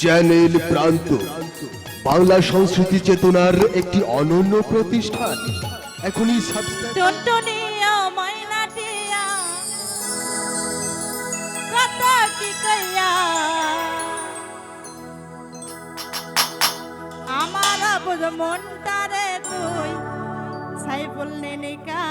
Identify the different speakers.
Speaker 1: Channel প্রান্ত। বাংলা সংস্কৃতি চেতনার একটি অনন্য প্রতিষ্ঠান। এখনই
Speaker 2: আমার মনটারে তুই সাইফুল নেনিকা